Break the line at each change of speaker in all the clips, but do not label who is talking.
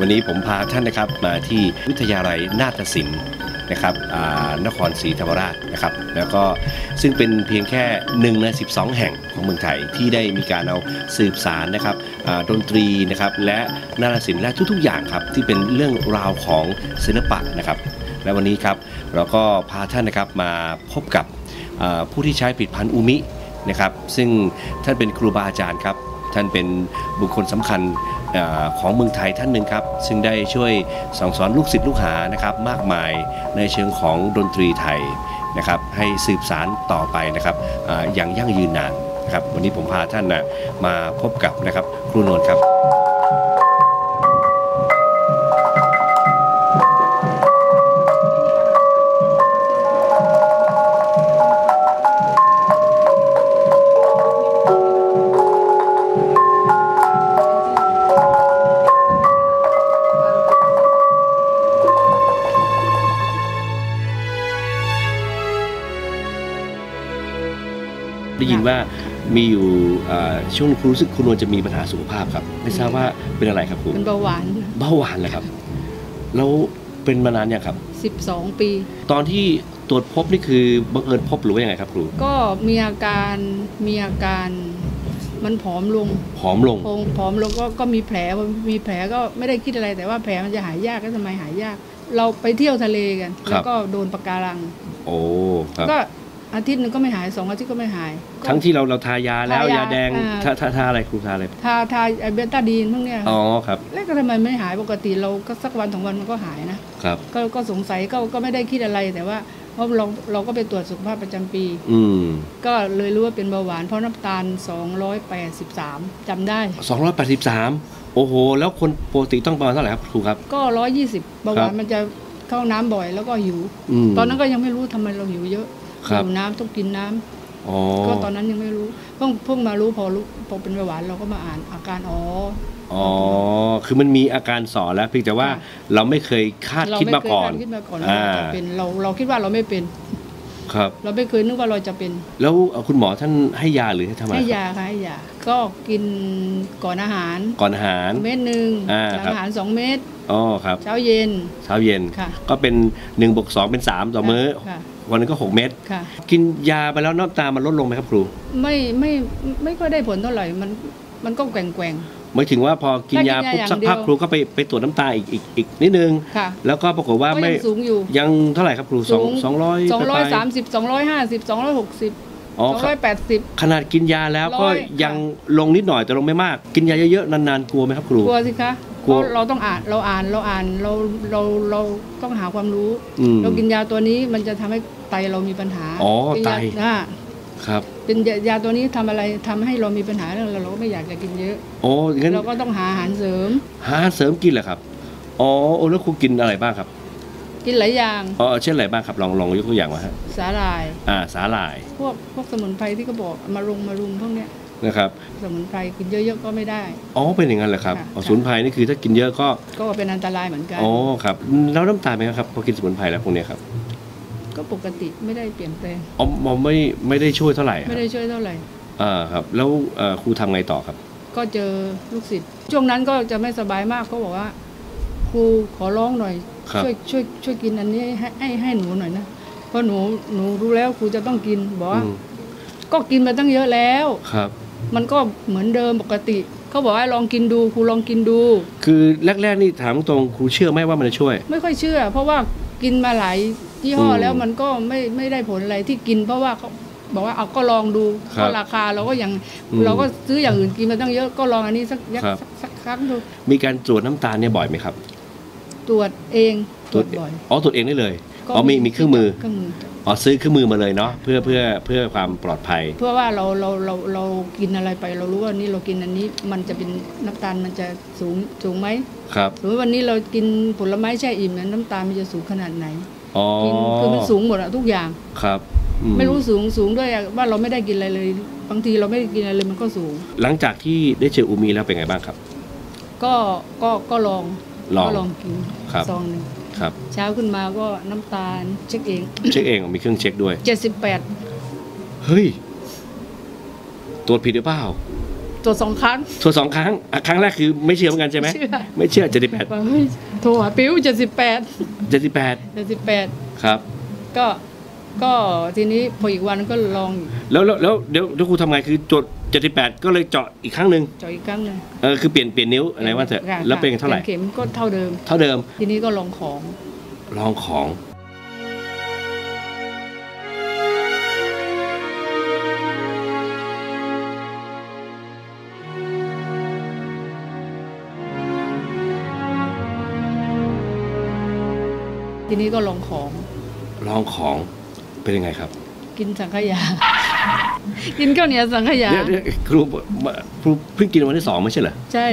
วันนี้ผมพาท่านนะครับมาที่วิทยาลัยนาฏศิลป์นะครับนครศรีธรรมราชนะครับ แล้วก็ซึ่งเป็นเพียงแค่หนึ่งใน12 แห่งของเมืองไทยที่ได้มีการเอาสืบสารนะครับดนตรีนะครับและนาฏศิลป์และทุก ๆ อย่างครับที่เป็นเรื่องราวของศิลปะนะครับ และวันนี้ครับเราก็พาท่านนะครับมาพบกับผู้ที่ใช้ผลิดพันธ์อูมินะครับซึ่งท่านเป็นครูบาอาจารย์ครับ ท่านเป็นบุคคลสำคัญของเมืองไทยท่านหนึ่งครับ ซึ่งได้ช่วยสั่งสอนลูกศิษย์ลูกหานะครับมากมายในเชิงของดนตรีไทยนะครับให้สืบสารต่อไปนะครับอาอย่างยั่งยืนนานนะครับวันนี้ผมพาท่านนะมาพบกับนะครับครูนวลครับ นว่ามีอยู่อ่าช่วงครูรู้สึกคุณนวลจะมีปัญหาสุขภาพครับ ไม่ทราบว่าเป็นอะไรครับครู
เป็นเบาหวาน
เบาหวานเลยครับ แล้วเป็นมานานยังครับ
12 ปี
ตอนที่ตรวจพบนี่คือบังเอิญพบหรือว่ายังไงครับครู
ก็มีอาการมีอาการมันผอมลง
ผอมลง
ผอมผอมลงก็ก็มีแผล มีแผลก็ไม่ได้คิดอะไรแต่ว่าแผลมันจะหายยากก็ทำไมหายยาก เราไปเที่ยวทะเลกัน
ครับ
แล้วก็โดนปะการัง
โอ้ ครับ
ก็ อาทิตย์หนึงก็ไม่หายสองอาทิตย์ก็ไม่หายก็
ทั้งที่เราเราทายาแล้ว
ทายายา
แดง
อ่า
ทาทาทาอะไรครูทาอะไร
ทาทาไอเบต้าดีนพวกเนี้ย
อ๋อครับ
แล้วก็ทำไมไม่หายปกติเราก็สักวันสองวันมันก็หายนะครับ ก็ก็สงสัยก็ก็ไม่ได้คิดอะไรแต่ว่าเพราะเราเราก็ไปตรวจสุขภาพประจำปี
อืม
ก็เลยรู้ว่าเป็นเบาหวานเพราะน้ำตาล 283จำได้
สองร้อยแปดสิบสามโอ้โห แล้วคนปกติต้องประมาณเท่าไหร่ครับครูครับ
ก็ 120เบาหวานมันจะเข้าน้ำบ่อยแล้วก็หิว
อืม
ตอนนั้นก็ยังไม่รู้ทำไมเราหิวเยอะ
ครับ
หิวน้ำต้องกินน้ำ
อ๋อ
ก็ตอนนั้นยังไม่รู้เพิ่งเพิ่งมารู้พอรู้พอเป็นเบาหวานเราก็มาอ่านอาการอ๋อ
อ๋อ คือมันมีอาการสอนแล้วเพียงแต่ว่า
ค่ะ
เราไม่เคยคาด
เรา
คิด
ไม่
มา
เคย
ก่อน
คาดคิดมาก่อน
อ่า
ว่าเราจะเป็นเราเราคิดว่าเราไม่เป็น
ครับ
เราไม่เคยนึกว่าเราจะเป็น
แล้วเอ่อคุณหมอท่านให้ยาหรือให้ทำอะไร
ให้
ครับ
ยาค่ะให้ยา ก็กินก่อนอาหาร
ก่อนอาหาร
เม็ดหนึ่ง
อ่า
หลัง
ครับ
อาหารสองเม็ด
อ๋อครับ
เช้าเย็น
เช้าเย็น
ค่ะ
ก็เป็น1บวก2เป็น 3 ต่อมื้อ
ค่ะ
วันนึงก็ 6 เม็ด
ค่ะ
กินยาไปแล้วน้ำตามันลดลงไหมครับครู
ไม่ไม่ไม่ค่อยได้ผลเท่าไหร่มันมันก็แกว่งแกว่ง
หมายถึงว่าพอกินยา
ถ้ากินยา
ปุ๊บสัก
อย่างเดียว
พักครูก็ไปไปตรวจน้ำตาอีกอีกอีกนิดนึง
ๆค่ะ
แล้วก็ปรากฏว่า
ก็
ไม่
ยังสูงอยู่
ยังเท่าไหร่ครับครูสองสองร้อย
สองร้อย
ไปๆ
สามสิบสองร้อยห้าสิบสองร้อยหกสิบ
อ๋อ
สองร้อยแปดสิบ
ขนาดกินยาแล้วก็
ร้อย
ยังลงนิดหน่อยแต่ลงไม่มาก กินยาเยอะๆนานๆกลัวไหมครับครู
กลัวสิคะ
กลัว
เพราะเราต้องอ่านเราอ่านเราอ่านเราเราเราต้องหาความรู้
อืม
เรากินยาตัวนี้มันจะทำให้ไตเรามีปัญหา
อ๋อ
เป็นยา
ไต
อ่า
ครับ
เป็นยายาตัวนี้ทำอะไรทำให้เรามีปัญหาเรื่องเราเราก็ไม่อยากจะกินเยอะ
โอ้งั้น
เราก็ต้องหาอาหารเสริม
หาอาหารเสริมกินเหรอครับอ๋อโอ้แล้วครูกินอะไรบ้างครับ
กินหลายอย่าง
อ๋อเช่นอะไรบ้างครับลองลองยกตัวอย่างมาฮะ
สาหร่าย
อ่าสาหร่าย
พวกพวกสมุนไพรที่เขาบอกมารุงมารุมพวกเนี้ย
นะครับ
สมุนไพรกินเยอะๆก็ไม่ได้
อ๋อเป็นอย่างนั้นเหรอครับ
ค่ะ
อ๋อสมุนไพรนี่คือถ้ากินเยอะก็
ก็เป็นอันตรายเหมือนกัน
อ๋อครับแล้วน้ำตาลไหมครับพอกินสมุนไพรแล้วพวกเนี้ยครับ
ก็ปกติไม่ได้เปลี่ยนแปลง
อ๋อมไม่ไม่ได้ช่วยเท่าไหร่ค
ไม่
รับ
ได้ช่วยเท่าไหร่
อ่าครับ แล้วเอ่อครูทำไงต่อครับ
ก็เจอลูกศิษย์ช่วงนั้นก็จะไม่สบายมากก็บอกว่า ครูขอร้องหน่อย
ครับ
ช่วยช่วยช่วยกินอันนี้ให้ให้ให้หนูหน่อยนะเพราะหนูหนูรู้แล้วครูจะต้องกินบอกว่า
อืม
ก็กินมาตั้งเยอะแล้ว
ครับ
มันก็เหมือนเดิมปกติเขาบอกว่าลองกินดูครูลองกินดู
คือแรกๆนี่ถามตรงครูเชื่อไหมว่ามันจะช่วย
ไม่ค่อยเชื่อ เพราะว่ากินมาหลาย ยี่ห้ออ
ม
แล้วมันก็ไม่ไม่ได้ผลอะไรที่กิน เพราะว่าเขาบอกว่าเอาก็ลองดู
ครับ
ก็ราคาเราก็ยัง
อืม
เราก็ซื้ออย่างอื่นกินมาตั้งเยอะก็ลองอันนี้สักยัก
ครับ
สักสักครั้งดู
มีการตรวจน้ำตาลเนี่ยบ่อยไหมครับ
ตรวจเองตรวจบ่อย
อ๋อตรวจเองได้เลย
ก็
อ๋อมีมีเครื่องมือ
เครื่องมือ
อ๋อซื้อเครื่องมือมาเลยเนาะเพื่อเพื่อเพื่อความปลอดภัย
เพื่อว่าเราเราเราเรากินอะไรไป เรารู้ว่านี่เรากินอันนี้มันจะเป็นน้ำตาลมันจะสูงสูงไหม
ครับ
สมมติวันนี้เรากินผลไม้แช่อิ่มเนี่ยน้ำตาลมันจะสูงขนาดไหน
อ๋อ
กินคือมันสูงหมดอะทุกอย่าง
ครับอื
ไม่รู้สูงสูงด้วยว่าเราไม่ได้กินอะไรเลย บางทีเราไม่ได้กินอะไรเลยมันก็สูง
หลังจากที่ได้เจออูมีแล้วเป็นไงบ้างครับ
ก็ก็ก็ลอง
ลอง
ก็ลองกิน
ครับ
ซองหนึ่ง
ครับ
เช้าขึ้นมาก็น้ำตาลเช็คเอง
เช็คเองมีเครื่องเช็คด้วย
เจ็ดสิบแปด
เฮ้ยตรวจผิดหรือเปล่า
ตตรวจสองครั้ง
ตรวจสองครั้งอะครั้งแรกคือไม่เชื่อเหมือนกันใช่ไหม
เชื่อ
ไม่เชื่อเจ็ดสิบแปด
ว่าเฮ้ยโทรหาปิ้วเจ็ดสิบแปด
เจ็ดสิบแปด
เจ็ดสิบแปด
ครับ
ก็ก็ทีนี้พออีกวันก็ลองอีก
แล้วแล้วแล้วเดี๋ยวเดี๋ยวครูทำไงคือจดเจ็ดสิบแปดก็เลยเจาะอีกครั้งหนึ่ง
เจาะอีกครั้งหนึง
เออคือเปลี่ยนเปลี่ยนนิ้วอะไรว่าเถอะ
ค่ะ
แล้วเป็นเท่าไหร่
เข็มก็เท่าเดิม
เท่าเดิม
ทีนี้ก็ลองของ
ลองของ
ทีนี้ก็ลองของ
ลองของเป็นยังไงครับ
กินสังขยา กินข้าวเหนียวสังขยา
เดี๋ยวเดี๋ยวครูครูเพิ่งกินวันที่สองไม่ใช่เหรอ
ใช่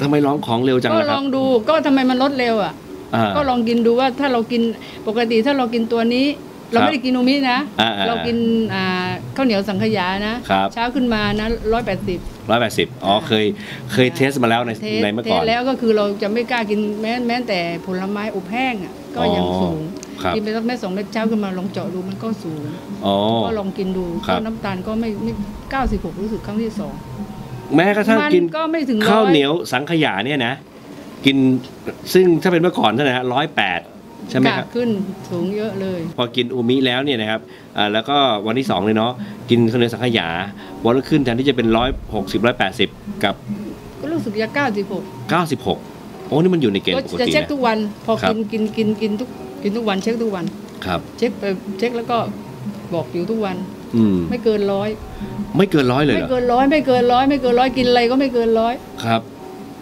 ทำไมร้องของเร็วจัง
ก็
ล่ะค
ล
รับ
องดูก็ทำไมมันลดเร็วอะ
อ่า
ก็ลองกินดูว่าถ้าเรากินปกติถ้าเรากินตัวนี้ เรา
ครับ
ไม่ได้กินอูมินะ
อ่าๆ
เรากินอ่าข้าวเหนียวสังขยานะครับเช้าขึ้นมานะร้อยแปดสิบ
ร้อยแปดสิบอ๋อเคยเคยเทสมาแล้วใน
เทส
ในเมื่อ
เท
ก่อ
ส
น
แล้วก็คือเราจะไม่กล้ากินแม้แม้แต่ผลไม้อบแห้งอะก็ยัง
อ๋อ
สูง
ครับ
กินไปสักเม็ดสองเม็ดเช้าขึ้นมาลองเจาะดูมันก็สูง
อ๋อ
ก็ลองกินดู
ครับ
ก็น้ำตาลก็ไม่ไม่เก้าสิบหกรู้สึกครั้งที่สอง
แม้กระทั่ง
มัน
กิน
ก็ไม่ถึงร้อย
ข้าวเหนียวสังขยาเนี่ยนะ กินซึ่งถ้าเป็นเมื่อก่อนเท่านั้นฮะร้อยแปด ใช่ไหมครับะ
ขึ้นสูงเยอะเลย
พอกินอูมิแล้วเนี่ยนะครับอ่าแล้วก็วันที่สองเลยเนาะกินข้าวเหนียวสังขยา วันรุ่งขึ้นแทนที่จะเป็นร้อยหกสิบร้อยแปดสิบกับ
ก็รู้สึกจะเก้าสิบหก
เก้าสิบหกโอ้นี่มันอยู่ในเกณฑ์
ก็
ปก
จะ
ติ
เช็ค
นะ
ทุกวันพอ
ครับ
กินกินกินกินทุกกินทุกวันเช็คทุกวัน
ครับ
เช็คไปเช็คแล้วก็บอกอยู่ทุกวัน
อืม
ไม่เกินร้อย
ไม่เกินร้อยเลย
ไม่
เหรอ
เกินร้อยไม่เกินร้อยไม่เกินร้อยกินอะไรก็ไม่เกินร้อย
ครับ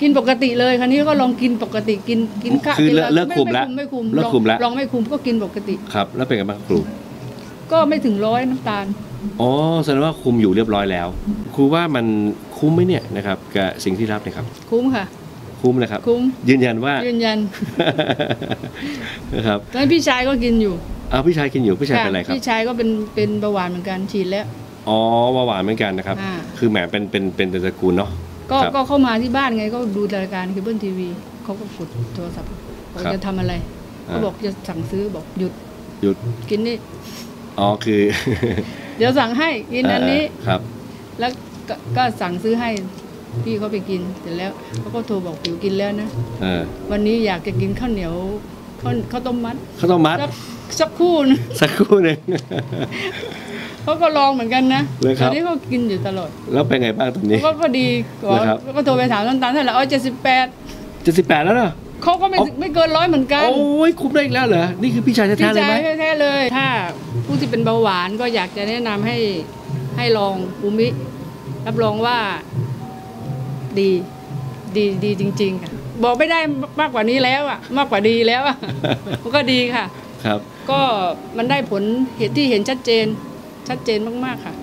กินปกติเลยคราวนี้ก็ลองกินปกติกินกินข้าว
คือ
กิน
เลิก
อะไร
เลิกคุมละ
ไม่คุม
เลิกคุมละ
ลองไม่คุมก็กินปกติ
ครับ แล้วเป็นไงบ้างครับครู
ก็ไม่ถึงร้อยน้ำตาล
อ๋อแสดงว่าคุมอยู่เรียบร้อยแล้ว ครูว่ามันคุ้มไหมเนี่ยนะครับกับสิ่งที่รับเนี่ยครับ
คุ้มค่ะ
คุ้มนะครับ
คุ้ม
ยืนยันว่า
ยื นยัน
นะครับ
ตอนนนพี่ชายก็กินอยู่
เอาพี่ชายกินอยู่พี่ชายเป็นอะไรครับ
พี่ชายก็เป็นเป็นเบาหวานเหมือนกันฉีดแล้ว
อ๋อเบาหวานเหมือนกันนะครับ
อ่า
คือแหมเป็นเป็นเป็นตระกูลเนาะ
ก็
ครับ
ก็เข้ามาที่บ้านไงก็ดูรายการเคเบิลทีวีเขาก็กดโทรศัพท์บอก
ครับ
จะทำอะไร
อ่า
เขาบอกจะสั่งซื้อบอกหยุด
หยุด
กินนี่
อ๋อคือ
เดี๋ยวสั่งให้กินอันนี้
เครับ
แล้วก็ก็สั่งซื้อให้พี่เขาไปกินเสร็จแล้วเขาก็โทรบอกปิวกินแล้วนะ
เออ
วันนี้อยากจะกินข้าวเหนียวข้าวข้าวต้มมัด
ข้าวต้มมัด
สักสักคู่นะ
สักครู่หนึ่ง
เขาก็ลองเหมือนกันนะ
เลยครับ
ตอนนี้เขากินอยู่ตลอด
แล้วเป็นไงบ้างตอนนี้
ก็พอดีกว่า
เลยครับ
ก็โทรไปถามน้ำตาลเท่าไหร่อ๋อเจ็ดสิบแปด
เจ็ดสิบแปดแล้วเนอะ
เขาก็ไม่
อ๋อ
ไม่เกินร้อยเหมือนกัน
โอ้ยคุ้มได้อีกแล้วเหรอ นี่คือพี่ชาย
พี่
แท้ๆเลย
ชา
ไหม
ยแท้ๆเลย ถ้าผู้ที่เป็นเบาหวานก็อยากจะแนะนำให้ให้ลองอูมิ รับรองว่าดีดีดีจริง ๆ ค่ะ บอกไม่ได้มากกว่านี้แล้วอะ มากกว่าดีแล้วอะมันก็ดีค่ะ
ครับ
ก็มันได้ผลเห็นที่เห็นชัดเจน ชัดเจนมากๆค่ะ